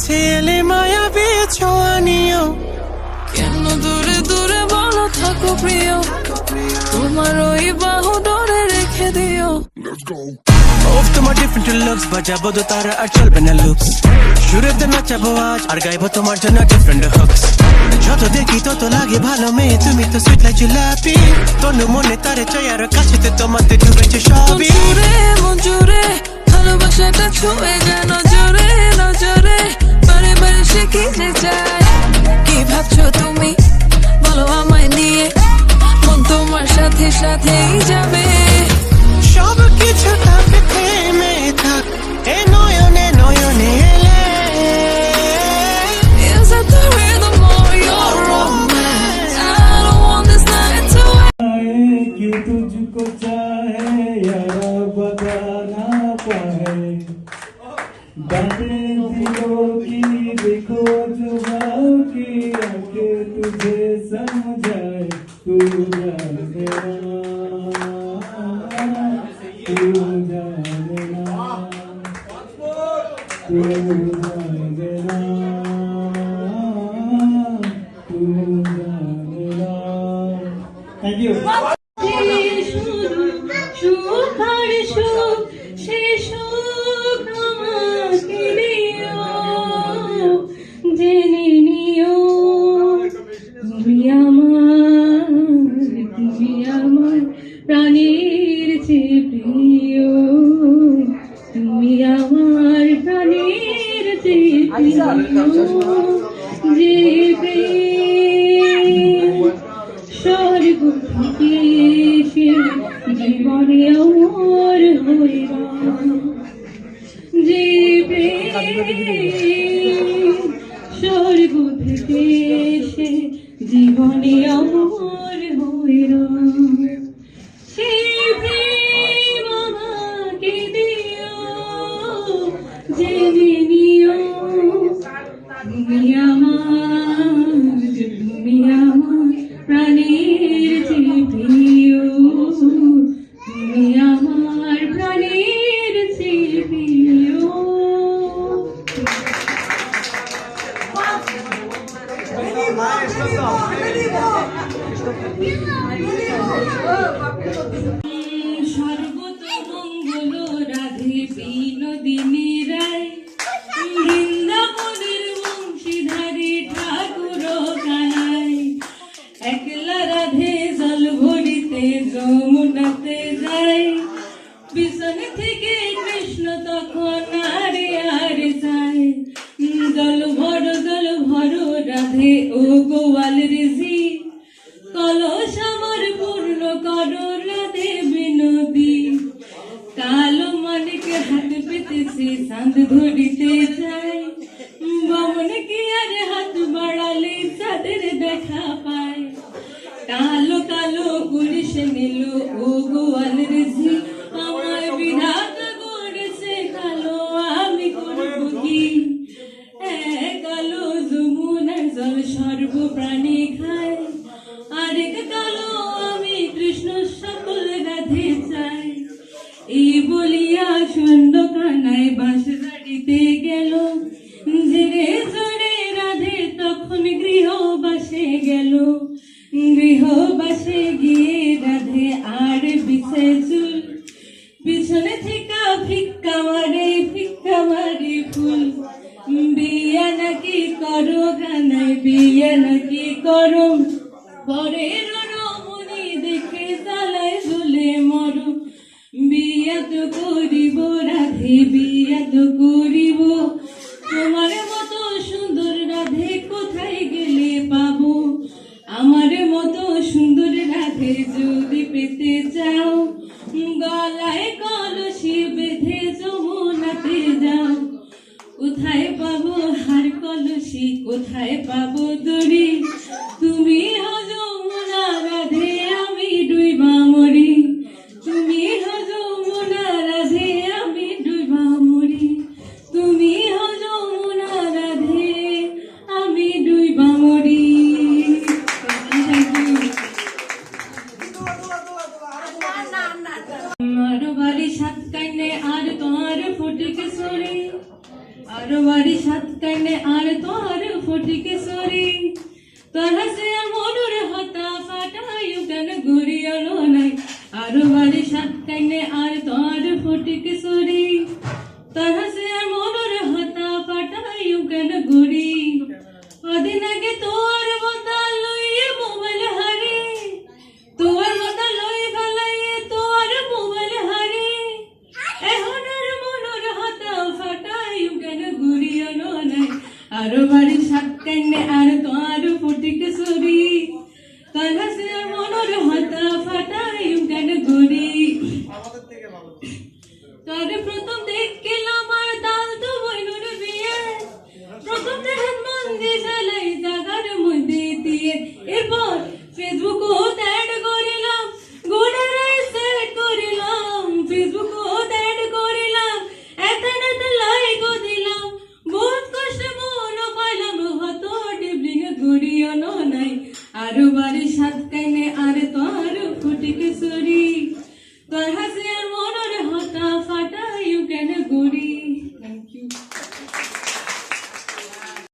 কাছে এলে মায়া ছোঁয়া নিও কেন দূরে দূরে বলো থাকো প্রিয়। তোমার ওই বাহু ধরে রেখে দিও। ওফ তোমার ডিফারেন্ট লুকস বাজাবো তো তারা আর চলবে না লুকস সুরেতে নাচাবো আজ আর গাইবো তোমার জন্য ডিফারেন্ট হুকস যত দেখি তত লাগে ভালো মেয়ে তুমি তো সুইট লাইক জিলাপি। তনু মনে তারে চাই আর কাছেতে তোমাতে ডুবেছে সবই। মজুরে ভালোবাসাটা ছুঁয়ে चाहे बताना पाए बातें दिलों की देखो ज़ुबान की आके तुझे समझाए तू जान तू जान तू প্রাণের চেয়ে প্রিয়। তুমি আমার প্রাণের চেয়ে প্রিয়। যে প্রেম স্বর্গ থেকে এসে জীবনে অমর হইলাম যে স্বর্গ থেকে জীবনে অমর সর্বতমঙ্গল রাধে বিনোদিনী রায় বৃন্দাবনের বংশীধারী ঠাকুর কানাই একলা রাধে জল ভরিতে যায় পিছন থেকে কালো করিস নিল ও গোয়াল আমার বিধাতা করেছে কালো আমি করব কি এক যমুনার জল সর্ব প্রাণী খায় আরেক কালো আমি কৃষ্ণ সকল রাধে চাই এই বলিয়া শূন্য কানায় বাঁশ গাড়িতে গেল জেরে জোরে রাধে তখন গৃহবাসে গেল গৃহবাসে পরের রমণী দেখে তালায় ঝুলে মরো বিয়া তো করিব রাধে বিয়া তো করিব। তোমার মতো সুন্দর রাধে কোথায় গেলে পাবো? আমার মতো সুন্দর রাধে যদি পেতে চাও, গলায় কাহাসে মনুর হতা ফাটায়ু কেন ঘুরিয়ালো নাই? আরও বাড়ি সাত কাইনে আরও বারে